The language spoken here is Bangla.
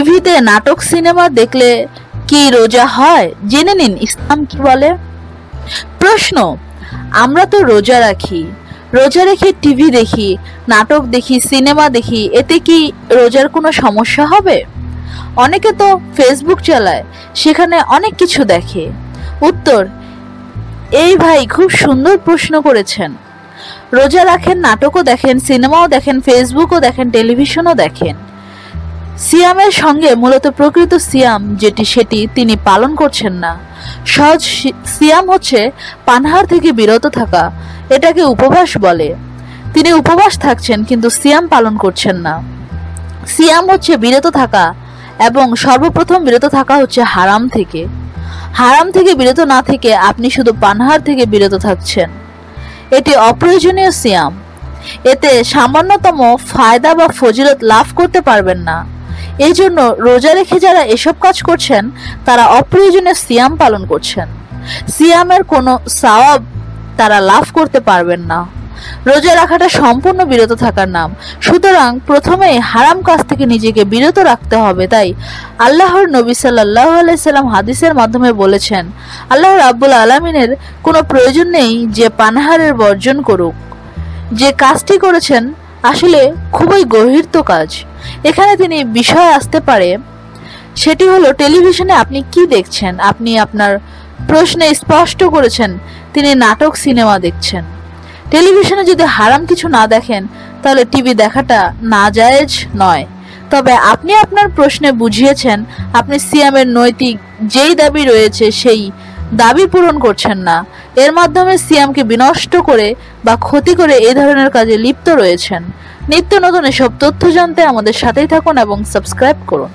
টিভিতে নাটক সিনেমা দেখলে কি রোজা হয়? জেনে নিন, ইসলাম কি বলে? প্রশ্ন, আমরা তো রোজা রাখি। রোজা রেখে টিভি দেখি, নাটক দেখি সিনেমা দেখি, এতে কি রোজার কোনো সমস্যা হবে? অনেকে তো ফেসবুক চালায়, সেখানে অনেক কিছু দেখে। উত্তর, এই ভাই খুব সুন্দর প্রশ্ন করেছেন। রোজা রাখেন, নাটকও দেখেন সিনেমাও দেখেন ফেসবুকও দেখেন টেলিভিশনও দেখেন। সিয়ামের সঙ্গে মূলত প্রকৃত সিয়াম যেটি সেটি তিনি পালন করছেন না। সহজ সিয়াম হচ্ছে পানহার থেকে বিরত থাকা, এটাকে উপবাস বলে। তিনি উপবাস থাকছেন কিন্তু সিয়াম পালন করছেন না। সিয়াম হচ্ছে বিরত থাকা এবং সর্বপ্রথম বিরত থাকা হচ্ছে হারাম থেকে। হারাম থেকে বিরত না থেকে আপনি শুধু পানহার থেকে বিরত থাকছেন। এটি অপ্রয়োজনীয় সিয়াম। এতে সামান্যতম ফায়দা বা ফজিলত লাভ করতে পারবেন না। এই জন্য রোজা রেখে যারা এসব কাজ করছেন, তারা অপ্রয়োজনে সিয়াম পালন করছেন। সিয়ামের কোনো সওয়াব তারা লাভ করতে পারবেন না। রোজা রাখাটা সম্পূর্ণ বিরত থাকার নাম। সুতরাং প্রথমেই হারাম কাজ থেকে নিজেকে বিরত রাখতে হবে, তাই আল্লাহর নবী সাল্লাহ আলাইসাল্লাম হাদিসের মাধ্যমে বলেছেন, আল্লাহ রাব্বুল আলমিনের কোনো প্রয়োজন নেই যে পানাহারের বর্জন করুক। যে কাজটি করেছেন আসলে খুবই গভীরত কাজ। এখানে তিনি বিষয় আসতে পারে। সেটি হলো, টেলিভিশনে আপনি কি দেখছেন? আপনি আপনার প্রশ্নে স্পষ্ট করেছেন, তিনি নাটক, সিনেমা দেখছেন। টেলিভিশনে যদি হারাম কিছু না দেখেন, তাহলে টিভি দেখাটা না নাজায়েজ নয়। তবে আপনি আপনার প্রশ্নে বুঝিয়েছেন, আপনি সিয়ামের নৈতিক যেই দাবি রয়েছে, সেই দাবি পূরণ করছেন না। এর মাধ্যমে সিয়ামকে বিনষ্ট করে বা ক্ষতি করে এই ধরনের কাজে লিপ্ত রয়েছেন। নিত্য নতুন এসব তথ্য জানতে আমাদের সাথেই থাকুন এবং সাবস্ক্রাইব করুন।